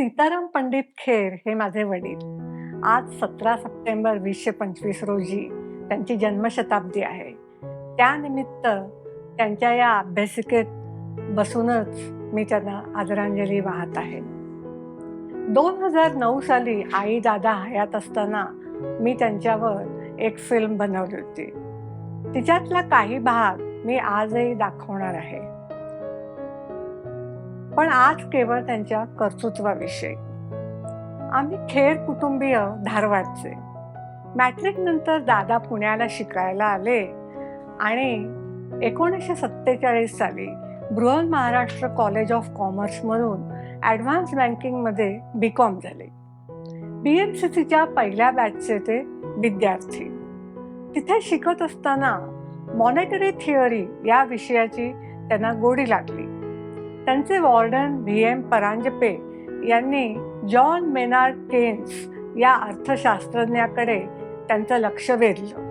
सीताराम पंडित खेर हे माझे वडील. आज सतरा सप्टेंबर वीसशे पंचवीस रोजी त्यांची जन्मशताब्दी आहे. त्यानिमित्त त्यांच्या या अभ्यासिकेत बसूनच मी त्यांना आदरांजली वाहत आहे. दोन हजार नऊ साली आई दादा हयात असताना मी त्यांच्यावर एक फिल्म बनवली होती. तिच्यातला काही भाग मी आजही दाखवणार आहे. पण आज केवळ त्यांच्या कर्तृत्वाविषयी. आम्ही खेर कुटुंबीय धारवाडचे. मॅट्रिक नंतर दादा पुण्याला शिकायला आले आणि एकोणीसशे सत्तेचाळीस साली बृहन महाराष्ट्र कॉलेज ऑफ कॉमर्समधून ॲडव्हान्स बँकिंगमध्ये बी कॉम झाले. बी एम सी सीच्या पहिल्या बॅचचे ते विद्यार्थी. तिथे शिकत असताना मॉनिटरी थिअरी या विषयाची त्यांना गोडी लागली. त्यांचे वॉर्डन व्ही एम परांजपे यांनी जॉन मेनार्ड केन्स या अर्थशास्त्रज्ञाकडे त्यांचं लक्ष वेधलं.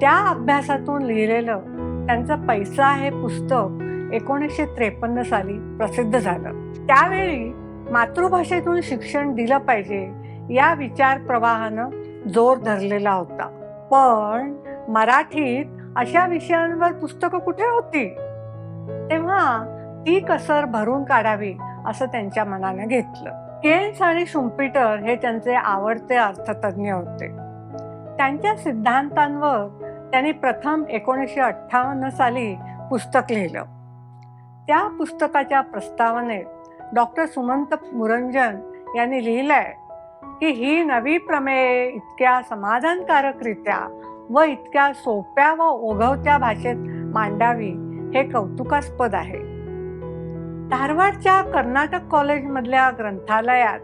त्या अभ्यासातून लिहिलेलं त्यांचं पैसा हे पुस्तक एकोणीसशे त्रेपन्न साली प्रसिद्ध झालं. त्यावेळी मातृभाषेतून शिक्षण दिलं पाहिजे या विचार प्रवाहानं जोर धरलेला होता. पण मराठीत अशा विषयांवर पुस्तकं कुठे होती? तेव्हा ती कसर भरून काढावी असं त्यांच्या मनाने घेतलं. केन्स आणि शुम्पिटर हे त्यांचे आवडते अर्थतज्ञ होते. त्यांच्या सिद्धांतांवर त्यांनी प्रथम एकोणीसशे अठ्ठावन्न साली पुस्तक लिहिलं. त्या पुस्तकाच्या प्रस्तावनेत डॉक्टर सुमंत मुरंजन यांनी लिहिलंय की ही नवी प्रमेये इतक्या समाधानकारकरित्या व इतक्या सोप्या व ओघवत्या भाषेत मांडावी हे कौतुकास्पद आहे. धारवाडच्या कर्नाटक कॉलेजमधल्या ग्रंथालयात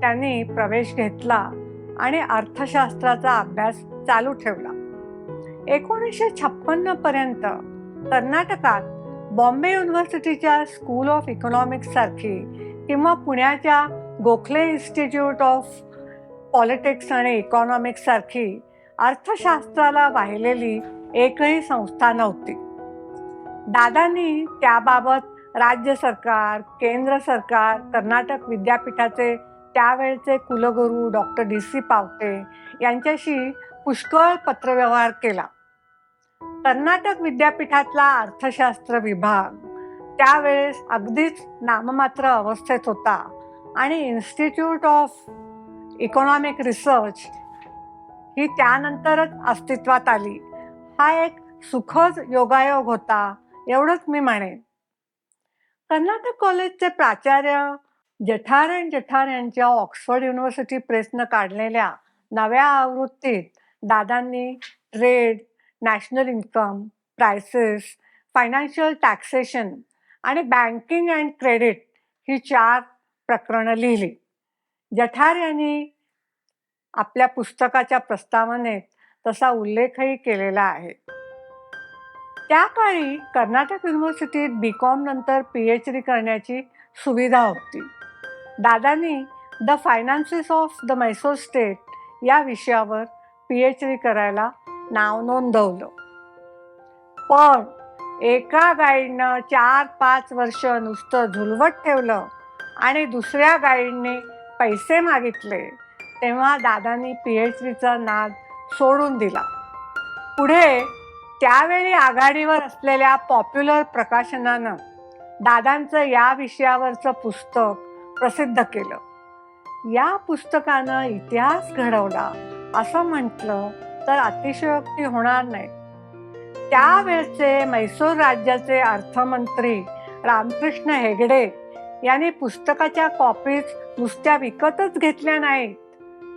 त्यांनी प्रवेश घेतला आणि अर्थशास्त्राचा अभ्यास चालू ठेवला. एकोणीसशे छप्पन्न पर्यंत कर्नाटकात बॉम्बे युनिव्हर्सिटीच्या स्कूल ऑफ इकॉनॉमिक्स सारखी किंवा पुण्याच्या गोखले इन्स्टिट्यूट ऑफ पॉलिटिक्स आणि इकॉनॉमिक्स सारखी अर्थशास्त्राला वाहिलेली एकही संस्था नव्हती. दादांनी त्याबाबत राज्य सरकार केंद्र सरकार कर्नाटक विद्यापीठाचे त्यावेळचे कुलगुरू डॉक्टर डी सी पावटे यांच्याशी पुष्कळ पत्रव्यवहार केला. कर्नाटक विद्यापीठातला अर्थशास्त्र विभाग त्यावेळेस अगदीच नाममात्र अवस्थेत होता आणि इन्स्टिट्यूट ऑफ इकॉनॉमिक रिसर्च ही त्यानंतरच अस्तित्वात आली. हा एक सुखद योगायोग होता एवढंच मी म्हणेन. कर्नाटक कॉलेजचे प्राचार्य जठार अँड जठार यांच्या ऑक्सफर्ड युनिव्हर्सिटी प्रेसनं काढलेल्या नव्या आवृत्तीत दादांनी trade national income prices financial taxation आणि बँकिंग अँड क्रेडिट ही चार प्रकरणं लिहिली. जठार यांनी आपल्या पुस्तकाच्या प्रस्तावनेत तसा उल्लेखही केलेला आहे. त्या काळी कर्नाटक युनिव्हर्सिटीत बी कॉम नंतर पी एच डी करण्याची सुविधा होती. दादांनी the finances of the Mysore state या विषयावर पी एच डी करायला नाव नोंदवलं. पण एका गाईडनं चार पाच वर्ष नुसतं झुलवत ठेवलं आणि दुसऱ्या गाईडने पैसे मागितले तेव्हा दादांनी पी एच डीचा नाद सोडून दिला. पुढे त्यावेळी आघाडीवर असलेल्या पॉप्युलर प्रकाशनानं दादांचं या विषयावरचं पुस्तक प्रसिद्ध केलं. या पुस्तकानं इतिहास घडवला असं म्हटलं तर अतिशयोक्ती होणार नाही. त्यावेळचे मैसूर राज्याचे अर्थमंत्री रामकृष्ण हेगडे यांनी पुस्तकाच्या कॉपीज नुसत्या विकतच घेतल्या नाहीत.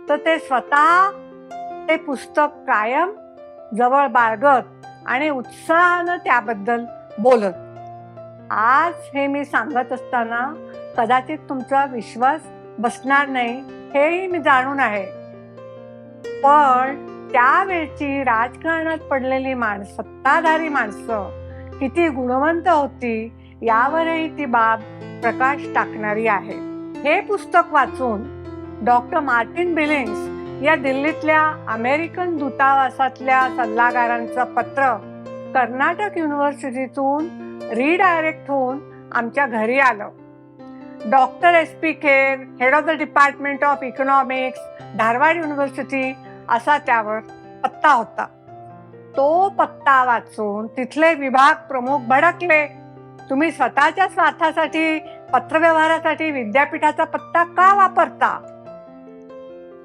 तर ते स्वतः ते पुस्तक कायम जवळ बाळगत आणि उत्साहानं त्याबद्दल बोलत. आज हे मी सांगत असताना कदाचित तुमचा विश्वास बसणार नाही हेही मी जाणून आहे. पण त्यावेळची राजकारणात पडलेली माणसं सत्ताधारी माणसं किती गुणवंत होती यावरही ती बाब प्रकाश टाकणारी आहे. हे पुस्तक वाचून डॉक्टर मार्टिन बिलिंग्स या दिल्लीतल्या अमेरिकन दूतावासातल्या सल्लागारांचं पत्र कर्नाटक युनिव्हर्सिटीतून रिडायरेक्ट होऊन आमच्या घरी आलं. Doctor S P Ker head of the department of economics Dharwad university असा त्यावर पत्ता होता. तो पत्ता वाचून तिथले विभाग प्रमुख भडकले. तुम्ही स्वतःच्या स्वार्थासाठी पत्रव्यवहारासाठी विद्यापीठाचा पत्ता का वापरता?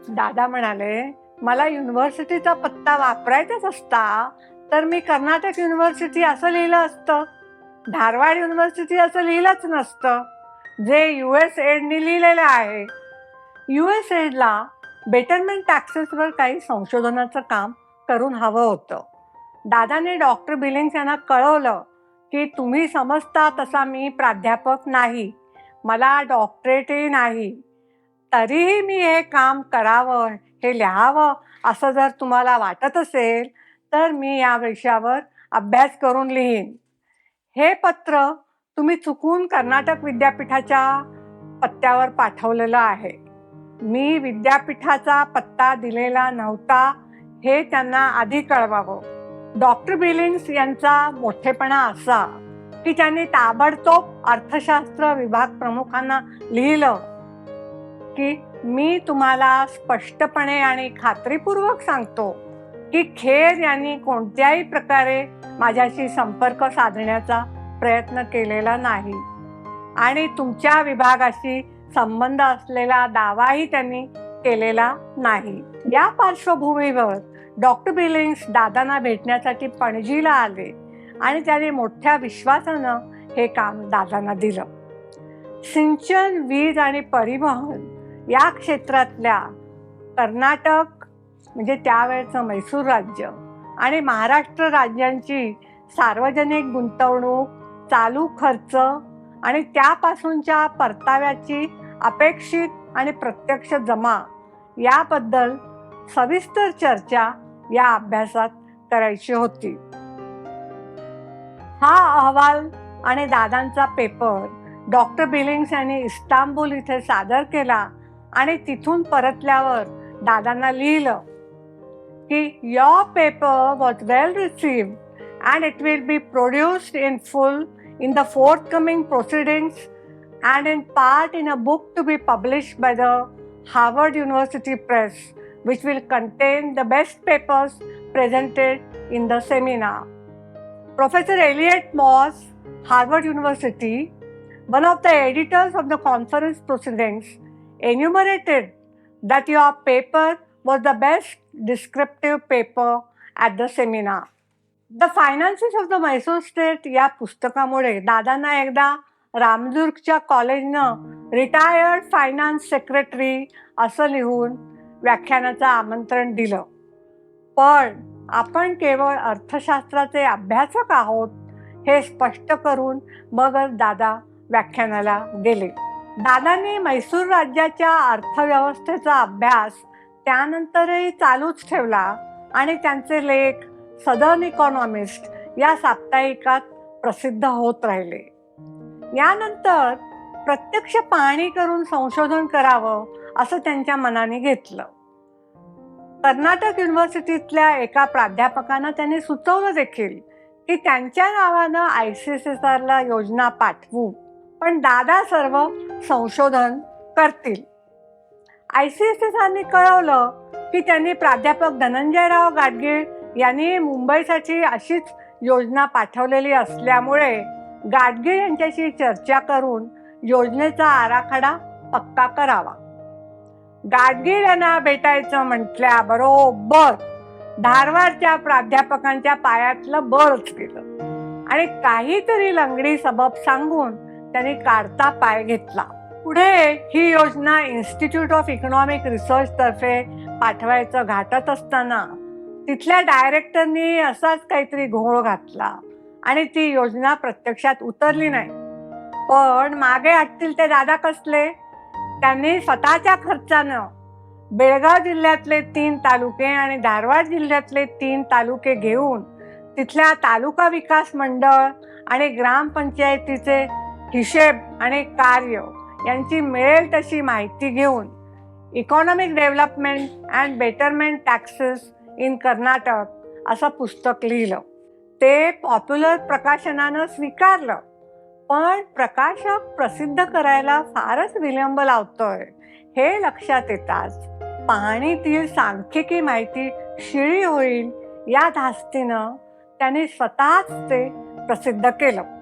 दादा म्हणाले मला युनिव्हर्सिटीचा पत्ता वापरायचाच असता तर मी कर्नाटक युनिव्हर्सिटी असं लिहिलं असतं. धारवाड युनिव्हर्सिटी असं लिहिलंच नसतं जे यू एस एडनी लिहिलेलं आहे. यू एस एडला बेटरमेंट टॅक्सेसवर काही संशोधनाचं काम करून हवं होतं. दादाने डॉक्टर बिलिंग्स यांना कळवलं की तुम्ही समजता तसा मी प्राध्यापक नाही. मला डॉक्टरेटही नाही. तरीही मी हे काम करावं हे लिहावं असं जर तुम्हाला वाटत असेल तर मी या विषयावर अभ्यास करून लिहीन. हे पत्र तुम्ही चुकून कर्नाटक विद्यापीठाच्या पत्त्यावर पाठवलेलं आहे. मी विद्यापीठाचा पत्ता दिलेला नव्हता हे त्यांना आधी कळवावं. डॉक्टर बिलिंग्स यांचा मोठेपणा असा की त्यांनी ताबडतोब अर्थशास्त्र विभाग प्रमुखांना लिहिलं. की मी तुम्हाला स्पष्टपणे आणि खात्रीपूर्वक सांगतो की खेर यांनी कोणत्याही प्रकारे माझ्याशी संपर्क साधण्याचा प्रयत्न केलेला नाही. आणि तुमच्या विभागाशी संबंध असलेला दावाही त्यांनी केलेला नाही. या पार्श्वभूमीवर डॉक्टर बिलिंग्स दादांना भेटण्यासाठी पणजीला आले आणि त्याने मोठ्या विश्वासानं हे काम दादांना दिलं. सिंचन वीज आणि परिवहन या क्षेत्रातल्या कर्नाटक म्हणजे त्यावेळचं मैसूर राज्य आणि महाराष्ट्र राज्यांची सार्वजनिक गुंतवणूक चालू खर्च आणि त्यापासूनच्या परताव्याची अपेक्षित आणि प्रत्यक्ष जमा याबद्दल सविस्तर चर्चा या अभ्यासात करायची होती. हा अहवाल आणि दादांचा पेपर डॉक्टर बिलिंग्स यांनी इस्तांबूल इथे सादर केला आणि तिथून परतल्यावर दादांना लिहिलं की your paper was well received and it will be produced in full in the forthcoming proceedings and in part in a book to be published by the Harvard University Press, which will contain the best papers presented in the seminar. Professor Elliot Moss, Harvard University, one of the editors of the conference proceedings, enumerated that your paper was the best descriptive paper at the seminar. The finances of the Mysore state या पुस्तकामुळे दादांना एकदा रामदुर्गच्या कॉलेजनं retired finance secretary असं लिहून व्याख्यानाचं आमंत्रण दिलं पण आपण केवळ अर्थशास्त्राचे अभ्यासक आहोत हे स्पष्ट करून मगच दादा व्याख्यानाला गेले दादांनी मैसूर राज्याच्या अर्थव्यवस्थेचा अभ्यास त्यानंतरही चालूच ठेवला आणि त्यांचे लेख सदर्न इकॉनॉमिस्ट या साप्ताहिकात प्रसिद्ध होत राहिले. यानंतर प्रत्यक्ष पाहणी करून संशोधन करावं असं त्यांच्या मनाने घेतलं. कर्नाटक युनिव्हर्सिटीतल्या एका प्राध्यापकानं त्यांनी सुचवलं देखील की त्यांच्या नावानं आय सी एस एस आरला योजना पाठवू. पण दादा सर्व संशोधन करतील. आय सी एस एस कळवलं की त्यांनी प्राध्यापक धनंजयराव गाडगीळ यांनी मुंबईसाठी अशीच योजना पाठवलेली असल्यामुळे गाडगीळ यांच्याशी चर्चा करून योजनेचा आराखडा पक्का करावा. गाडगीळ यांना भेटायचं म्हटल्याबरोबर धारवाडच्या प्राध्यापकांच्या पायातलं बरच गेलं. आणि काहीतरी लंगडी सबब सांगून त्यांनी काढता पाय घेतला. पुढे ही योजना इन्स्टिट्यूट ऑफ इकॉनॉमिक रिसर्च तर्फे पाठवायचं घाटत असताना तिथल्या डायरेक्टरनी असाच काहीतरी घोळ घातला आणि ती योजना प्रत्यक्षात उतरली नाही. पण मागे आटतील ते दादा कसले? त्यांनी स्वतःच्या खर्चानं बेळगाव जिल्ह्यातले तीन तालुके आणि धारवाड जिल्ह्यातले तीन तालुके घेऊन तिथल्या तालुका विकास मंडळ आणि ग्रामपंचायतीचे हिशेब आणि कार्य यांची मिळेल तशी माहिती घेऊन economic development and betterment taxes in Karnataka असं पुस्तक लिहिलं. ते पॉप्युलर प्रकाशनानं स्वीकारलं. पण प्रकाशक प्रसिद्ध करायला फारच विलंब लावतोय. हे लक्षात येताच पाहणीतील सांख्यिकी माहिती शिळी होईल या धास्तीनं त्यांनी स्वतःच ते प्रसिद्ध केलं.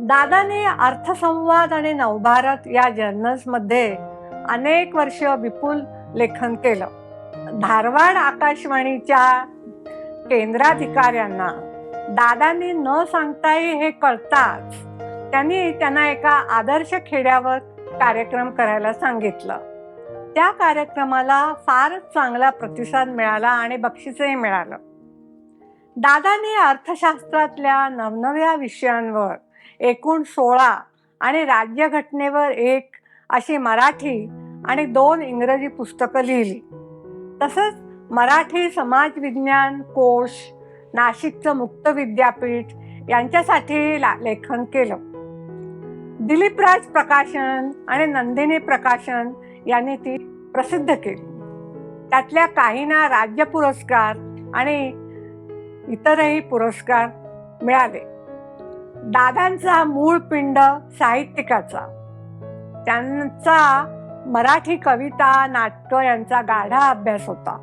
दादाने अर्थसंवाद आणि नवभारत या जर्नल्समध्ये अनेक वर्ष विपुल लेखन केलं. धारवाड आकाशवाणीच्या केंद्राधिकाऱ्यांना दादांनी न सांगताही हे कळताच त्यांनी त्यांना एका आदर्श खेड्यावर कार्यक्रम करायला सांगितलं. त्या कार्यक्रमाला फारच चांगला प्रतिसाद मिळाला आणि बक्षीसही मिळालं. दादाने अर्थशास्त्रातल्या नवनव्या विषयांवर एकूण सोळा आणि राज्यघटनेवर एक अशी मराठी आणि दोन इंग्रजी पुस्तकं लिहिली. तसंच मराठी समाजविज्ञान कोश नाशिकचं मुक्त विद्यापीठ यांच्यासाठी ला- लेखन केलं. दिलीपराज प्रकाशन आणि नंदिनी प्रकाशन यांनी ती प्रसिद्ध केली. त्यातल्या काहींना राज्य पुरस्कार आणि इतरही पुरस्कार मिळाले. दादांचा मूळ पिंड साहित्यिकाचा. त्यांचा मराठी कविता नाटकं यांचा गाढा अभ्यास होता.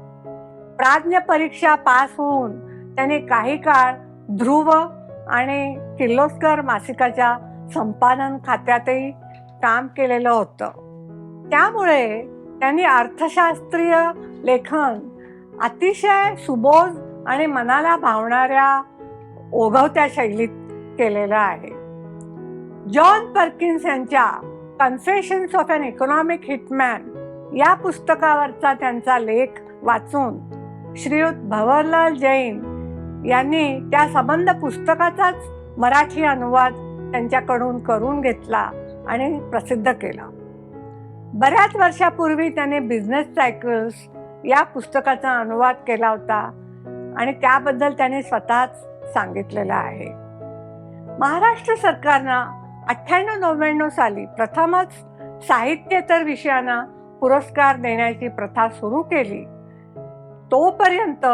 प्राज्ञ परीक्षा पास होऊन त्यांनी काही काळ ध्रुव आणि किर्लोस्कर मासिकाच्या संपादन खात्यातही काम केलेलं होतं. त्यामुळे त्यांनी अर्थशास्त्रीय लेखन अतिशय सुबोध आणि मनाला भावणाऱ्या ओघवत्या शैलीत केलेलं आहे. जॉन पर्किन्स यांच्या confessions of an economic hitman या पुस्तकावरचा त्यांचा लेख वाचून श्रीयुत भवरलाल जैन यांनी त्या संबंध पुस्तकाचाच मराठी अनुवाद त्यांच्याकडून करून घेतला आणि प्रसिद्ध केला. बऱ्याच वर्षापूर्वी त्याने बिझनेस सायकल्स या पुस्तकाचा अनुवाद केला होता आणि त्याबद्दल त्याने स्वतःच सांगितलेलं आहे. महाराष्ट्र सरकारनं अठ्ठ्याण्णव नव्याण्णव साली प्रथमच साहित्येतर विषयांना पुरस्कार देण्याची प्रथा सुरू केली. तोपर्यंत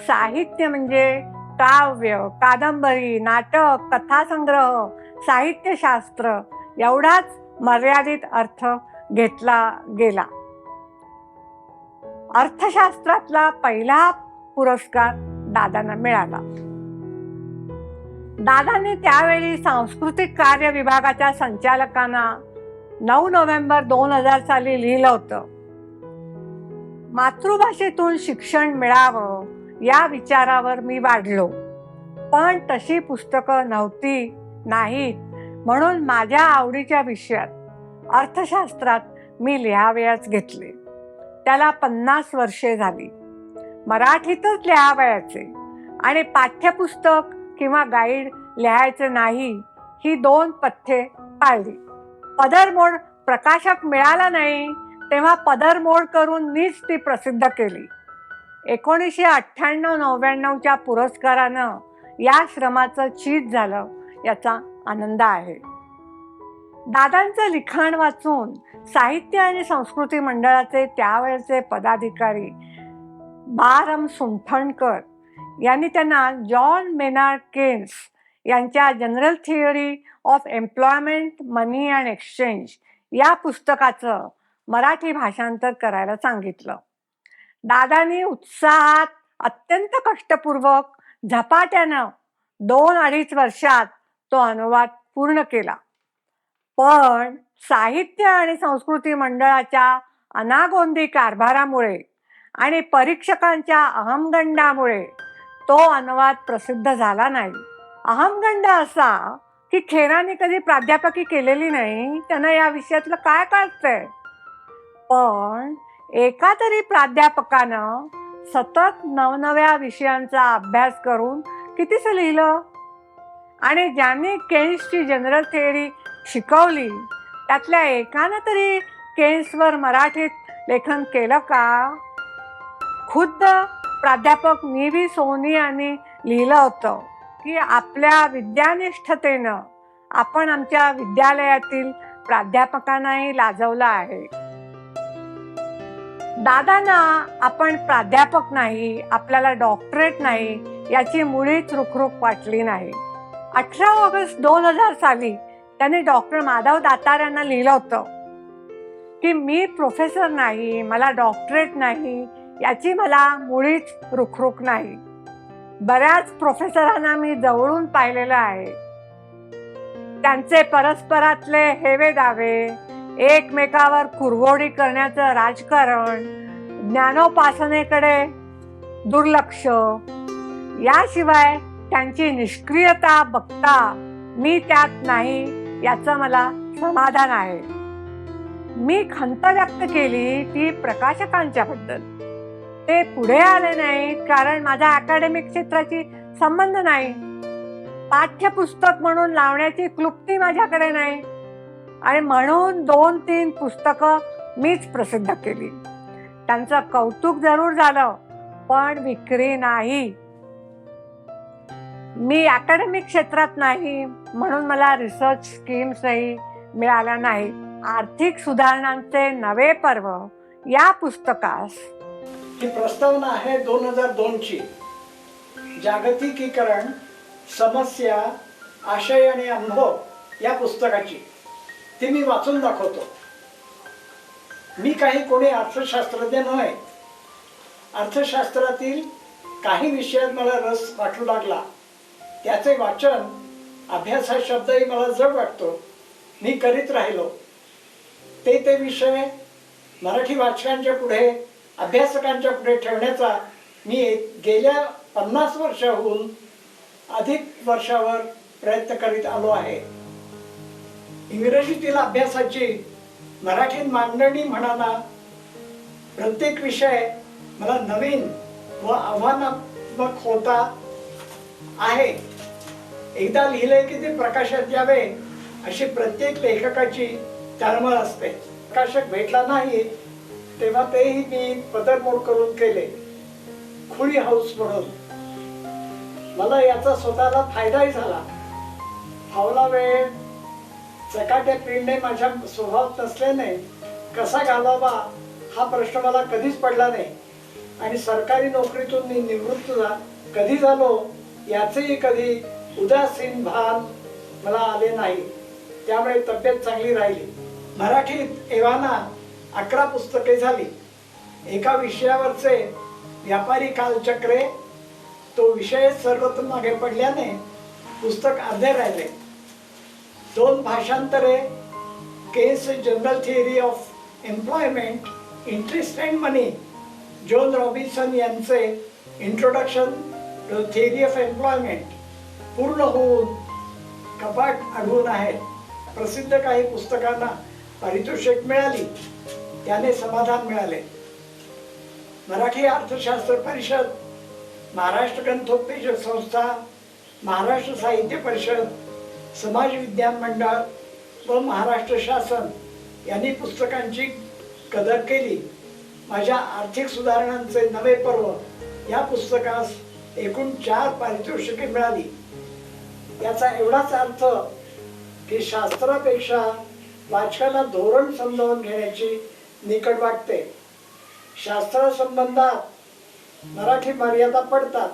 साहित्य म्हणजे काव्य कादंबरी नाटक कथासंग्रह साहित्यशास्त्र एवढाच मर्यादित अर्थ घेतला गेला. अर्थशास्त्रातला पहिला पुरस्कार दादांना मिळाला. दादांनी त्यावेळी सांस्कृतिक कार्य विभागाच्या संचालकांना नऊ नोव्हेंबर दोन हजार साली लिहिलं होतं. मातृभाषेतून शिक्षण मिळावं या विचारावर मी वाढलो. पण तशी पुस्तकं नव्हती नाहीत. म्हणून माझ्या आवडीच्या विषयात अर्थशास्त्रात मी लिहावयाच घेतले. त्याला पन्नास वर्षे झाली. मराठीतच लिहावयाचे आणि पाठ्यपुस्तक किंवा गाईड लिहायचं नाही ही दोन पथ्ये पाळली. पदरमोड प्रकाशक मिळाला नाही तेव्हा पदरमोड करून मीच ती प्रसिद्ध केली. एकोणीसशे अठ्ठ्याण्णव नव्याण्णवच्या पुरस्कारानं या श्रमाचं चीज झालं याचा आनंद आहे. दादांचं लिखाण वाचून साहित्य आणि संस्कृती मंडळाचे त्यावेळचे पदाधिकारी बारम सुंठणकर यांनी त्यांना जॉन मेनार्ड केन्स यांच्या general theory of employment money and exchange या पुस्तकाचं मराठी भाषांतर करायला सांगितलं. दादांनी उत्साहात अत्यंत कष्टपूर्वक झपाट्यानं दोन अडीच वर्षात तो अनुवाद पूर्ण केला. पण साहित्य आणि संस्कृती मंडळाच्या अनागोंदी कारभारामुळे आणि परीक्षकांच्या अहमगंडामुळे तो अनुवाद प्रसिद्ध झाला नाही. अहमगंड असा की खेराने कधी प्राध्यापकी केलेली नाही त्यांना या विषयातलं काय कळतंय? पण एका तरी प्राध्यापकानं सतत नवनव्या विषयांचा अभ्यास करून कितीच लिहिलं? आणि ज्यांनी केन्सची जनरल थिअरी शिकवली त्यातल्या एकानं तरी केन्सवर मराठीत लेखन केलं का? खुद्द प्राध्यापक निवी सोनी यांनी लिहिलं होतं की आपल्या विद्यानिष्ठतेनं आपण आमच्या विद्यालयातील प्राध्यापकांनाही लाजवलं आहे. दादांना आपण प्राध्यापक नाही आपल्याला डॉक्टरेट नाही याची मुळीच रुखरुख वाटली नाही. अठरा ऑगस्ट दोन हजार साली त्यांनी डॉक्टर माधव दातार यांना लिहिलं होतं की मी प्रोफेसर नाही मला डॉक्टरेट नाही याची मला मुळीच रुखरुख नाही. बऱ्याच प्रोफेसरांना मी जवळून पाहिलेलं आहे. त्यांचे परस्परातले हेवे दावे एकमेकावर कुरवोडी करण्याचं राजकारण ज्ञानोपासनेकडे दुर्लक्ष याशिवाय त्यांची निष्क्रियता बघता मी त्यात नाही याचं मला समाधान आहे. मी खंत व्यक्त केली ती प्रकाशकांच्याबद्दल. ते पुढे आले नाहीत कारण माझा अकॅडमिक क्षेत्राची संबंध नाही. पाठ्यपुस्तक म्हणून लावण्याची क्लुप्ती माझ्याकडे नाही. आणि म्हणून दोन तीन पुस्तकं मीच प्रसिद्ध केली. त्यांचं कौतुक जरूर झालं पण विक्री नाही. मी अकॅडमिक क्षेत्रात नाही म्हणून मला रिसर्च स्कीम्सही मिळाल्या नाही आर्थिक सुधारणांचे नवे पर्व या पुस्तकास ही प्रस्तावना आहे दोन हजार दोनची. जागतिकीकरण समस्या आशय आणि अनुभव या पुस्तकाची. ती मी वाचून दाखवतो. मी काही कोणी अर्थशास्त्रज्ञ नव्हे. अर्थशास्त्रातील काही विषयात मला रस वाटू लागला. त्याचे वाचन अभ्यास हा शब्दही मला जड वाटतो. मी करीत राहिलो. ते ते विषय मराठी वाचकांच्या पुढे अभ्यासकांच्या पुढे ठेवण्याचा मी गेल्या पन्नास वर्षाहून अधिक वर्षावर प्रयत्न करीत आलो आहे. इंग्रजीतील अभ्यासाची मराठीत मांडणी म्हणाला प्रत्येक विषय मला नवीन व आव्हानात्मक होता आहे. एकदा लिहिले की ते प्रकाशात यावे अशी प्रत्येक लेखकाची तळमळ असते. प्रकाशक भेटला नाही तेव्हा तेही मी पदरमोड करून केले. खुळी हाऊस म्हणून. मला याचा स्वतःला फायदाही झाला. फावला वेळ चकाट्या पिळणे माझ्या स्वभावात नसल्याने कसा घालावा हा प्रश्न मला कधीच पडला नाही. आणि सरकारी नोकरीतून मी निवृत्त झा कधी झालो याचेही कधी उदासीन भान मला आले नाही. त्यामुळे तब्येत चांगली राहिली. मराठीत एव्हाना अकरा पुस्तके झाली. एका विषयावरचे व्यापारी कालचक्रे तो विषय सर्वत्र मागे पडल्याने पुस्तक अर्धे राहिले. दोन भाषांतरे Keynes general theory of employment interest and money John Robinson यांचे introduction to theory of employment पूर्ण होऊन कपाट अडवून आहेत प्रसिद्ध काही पुस्तकांना पारितोषिक मिळाली. त्याने समाधान मिळाले. मराठी अर्थशास्त्र परिषद महाराष्ट्र ग्रंथोपदेशक संस्था महाराष्ट्र साहित्य परिषद समाज विज्ञान मंडळ व महाराष्ट्र शासन यांनी पुस्तकांची कदर केली. माझ्या आर्थिक सुधारणांचे नवे पर्व या पुस्तकास एकूण चार पारितोषिके मिळाली. याचा एवढाच अर्थ की शास्त्रापेक्षा वाचकाला धोरण समजावून घेण्याची निकट वाटते शास्त्रासंबंधात मराठी मर्यादा पडतात.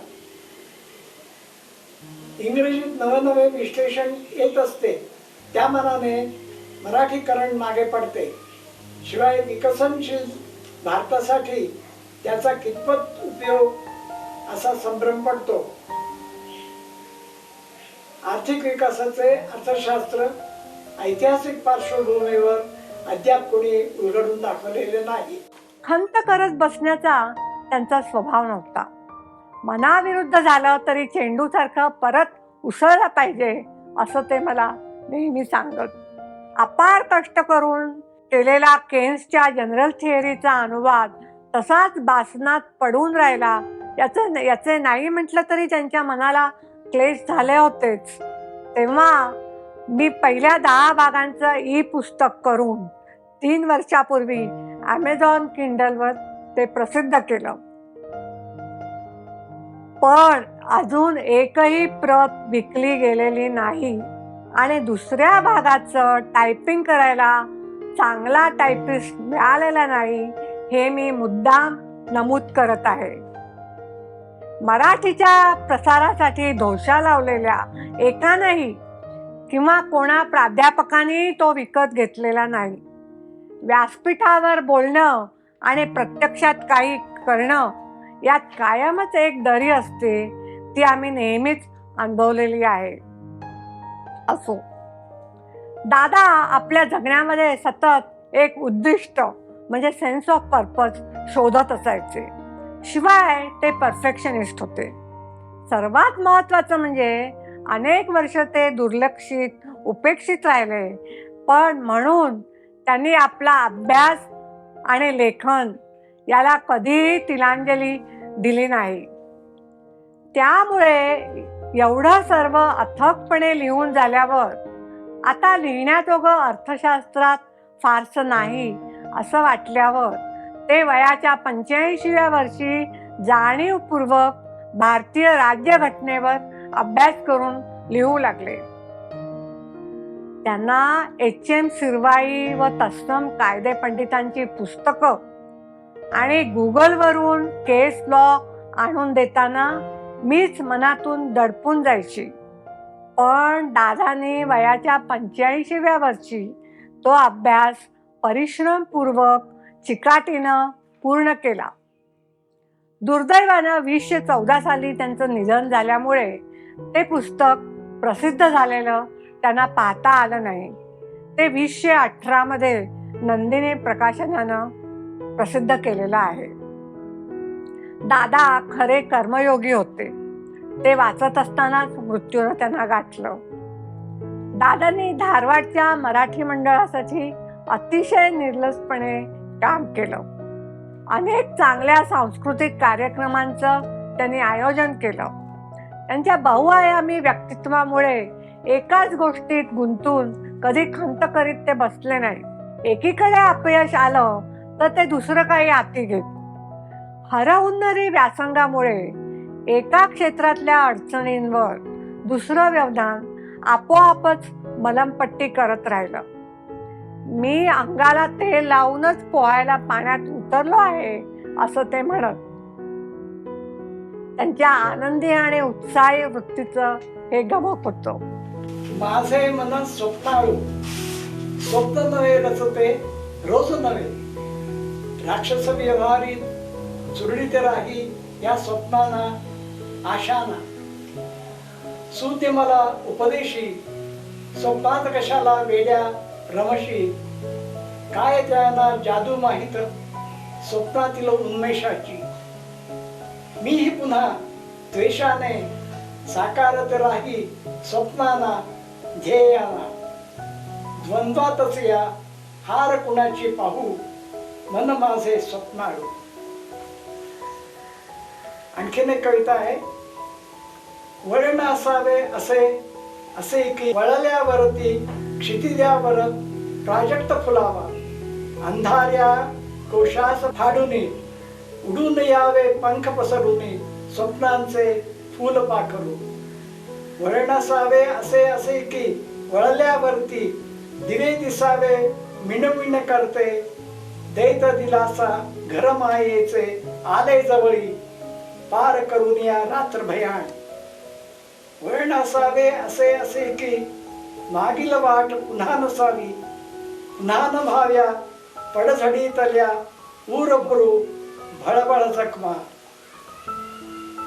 इंग्रजीत नवनवे विश्लेषण येत असते. त्या मनाने मराठीकरण मागे पडते. शिवाय विकसनशील भारतासाठी त्याचा कितपत उपयोग असा संभ्रम पडतो? आर्थिक विकासाचे अर्थशास्त्र ऐतिहासिक पार्श्वभूमीवर अद्याप कोणी उलगडून दाखवलेले नाही. खंत करत बसण्याचा त्यांचा स्वभाव नव्हता. मनाविरुद्ध झालं तरी चेंडूसारखं परत उसळला पाहिजे असं ते मला नेहमी सांगत. अपार कष्ट करून केलेला केन्सच्या जनरल थिअरीचा अनुवाद तसाच बासनात पडून राहिला याचं याचे नाही म्हटलं तरी त्यांच्या मनाला क्लेश झाले होतेच. तेव्हा मी पहिल्या दहा भागांचं ई पुस्तक करून तीन वर्षापूर्वी ॲमेझॉन किंडलवर ते प्रसिद्ध केलं. पण अजून एकही प्रत विकली गेलेली नाही आणि दुसऱ्या भागाचं टायपिंग करायला चांगला टायपिस्ट मिळालेला नाही हे मी मुद्दाम नमूद करत आहे. मराठीच्या प्रसारासाठी दोषा लावलेल्या एकानंही किंवा कोणा प्राध्यापकाने तो विकत घेतलेला नाही. व्यासपीठावर बोलणं आणि प्रत्यक्षात काही करणं यात कायमच एक दरी असते ती आम्ही नेहमीच अनुभवलेली आहे. असो. दादा आपल्या जगण्यामध्ये सतत एक उद्दिष्ट म्हणजे सेन्स ऑफ पर्पज शोधत असायचे. शिवाय ते परफेक्शनिस्ट होते. सर्वात महत्त्वाचं म्हणजे अनेक वर्ष ते दुर्लक्षित उपेक्षित राहिले. पण म्हणून त्यांनी आपला अभ्यास आणि लेखन याला कधीही तिलांजली दिली नाही. त्यामुळे एवढं सर्व अथकपणे लिहून झाल्यावर आता लिहिण्याजोगं अर्थशास्त्रात फारसं नाही असं वाटल्यावर ते वयाच्या पंच्याऐंशीव्या वर्षी जाणीवपूर्वक भारतीय राज्यघटनेवर अभ्यास करून लिहू लागले. त्यांना एच एम सिरवाई व तत्सम कायदे पंडितांची पुस्तकं आणि गुगलवरून केस लॉ आणून देताना मीच मनातून दडपून जायची. पण दादाने वयाच्या पंच्याऐंशीव्या वर्षी तो अभ्यास परिश्रमपूर्वक चिकाटीनं पूर्ण केला. दुर्दैवानं वीसशे चौदा साली त्यांचं निधन झाल्यामुळे ते पुस्तक प्रसिद्ध झालेलं त्यांना पाहता आलं नाही. ते वीसशे अठरामध्ये नंदिनी प्रकाशनानं प्रसिद्ध केलेलं आहे. दादा खरे कर्मयोगी होते. ते वाचत असतानाच मृत्यूनं त्यांना गाठलं. दादांनी धारवाडच्या मराठी मंडळासाठी अतिशय निर्लसपणे काम केलं. अनेक चांगल्या सांस्कृतिक कार्यक्रमांचं त्यांनी आयोजन केलं. त्यांच्या बहुआयामी व्यक्तित्वामुळे एकाच गोष्टीत गुंतून कधी खंत करीत ते बसले नाही एकीकडे अपयश आलं तर ते दुसरं काही हाती घेत. हरहुन्नरी व्यासंगामुळे एका क्षेत्रातल्या अडचणींवर दुसरं व्यवधान आपोआपच मलमपट्टी करत राहिलं. मी अंगाला तेल लावूनच पोहायला पाण्यात उतरलो आहे असं ते म्हणत. त्यांच्या आनंदी आणि उत्साही वृत्तीचं हे गमक होतं. माझे मन स्वप्नाळू स्वप्न नव्हे रचते रोज नव्हे. राक्षस व्यवहारी चुरडीत राही या स्वप्नाना आशाना. सूते मला उपदेशी स्वप्नात कशाला वेड्या रमशी? काय त्यांना जादू माहीत? स्वप्नातील उन्मेषाची. मीही पुन्हा द्वेषाने साकारत राही स्वप्नाना ध्येयाना. द्वंद्वातच या हार कुणाची पाहू? मन माझे स्वप्नाळू. आणखीन एक कविता आहे. वळण असावे असे असे की वळल्यावरती क्षितिजावर प्राजक्त फुलावा. अंधाऱ्या कोशास फाडून उडून यावे पंख पसरून स्वप्नांचे फूल पाखरू वर्णसावे असावे असे असे की वळल्यावरती दिवे दिसावे मिणमिण करते. देत दिलासा घर मायेचे आले जवळी पार करून या रात्र भयाण वळण असावे असे असे की मागील वाट पुन्हा नसावी. पुन्हा न भाव्या पडझडीतल्या ऊर भरू भळबळ जखमा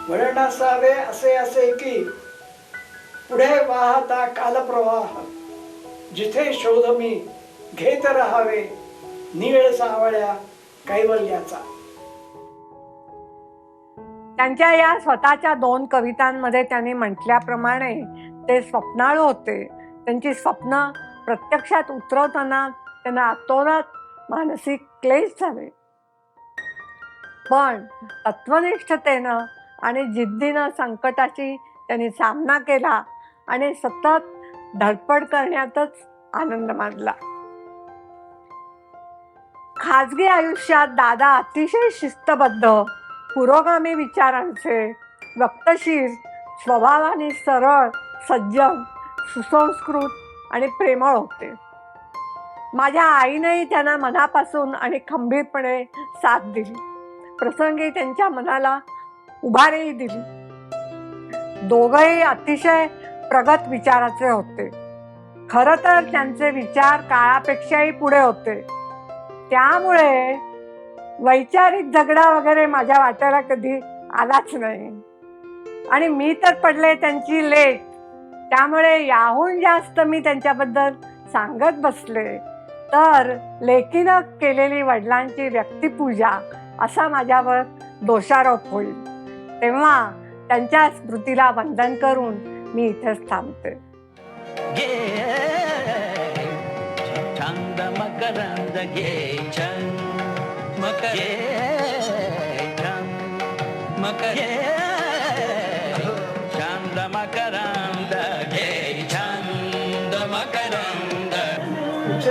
वळण असावे असे असे की पुढे वाहता कालप्रवाह. जिथे शोध मी घेत राहावे नीळ सावळ्या कैवल्याचा. त्यांच्या या स्वतःच्या दोन कवितांमध्ये त्यांनी म्हटल्याप्रमाणे ते स्वप्नाळू होते. त्यांची स्वप्न प्रत्यक्षात उतरवताना त्यांना अतोनात मानसिक क्लेश झाले. पण तत्वनिष्ठतेनं आणि जिद्दीनं संकटाची त्यांनी सामना केला आणि सतत धडपड करण्यातच आनंद मानला. खाजगी आयुष्यात दादा अतिशय शिस्तबद्ध पुरोगामी विचारांचे वक्तशीर स्वभावाने सरळ सज्जन सुसंस्कृत आणि प्रेमळ होते. माझ्या आईनेही त्यांना मनापासून आणि खंबीरपणे साथ दिली. प्रसंगी त्यांच्या मनाला उभारीही दिली. दोघंही अतिशय प्रगत विचाराचे होते. खरं तर त्यांचे विचार काळापेक्षाही पुढे होते. त्यामुळे वैचारिक झगडा वगैरे माझ्या वाट्याला कधी आलाच नाही. आणि मी तर पडले त्यांची लेट. त्यामुळे याहून जास्त मी त्यांच्याबद्दल सांगत बसले. तर लेखीनं केलेली वडिलांची व्यक्तिपूजा असा माझ्यावर दोषारोप होईल. तेव्हा त्यांच्या स्मृतीला वंदन करून मी इथेच थांबते.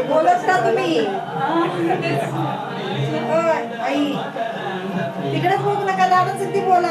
बोलत का तुम्ही? आई. तिकडेच बघू नका दादा सिद्धी बोला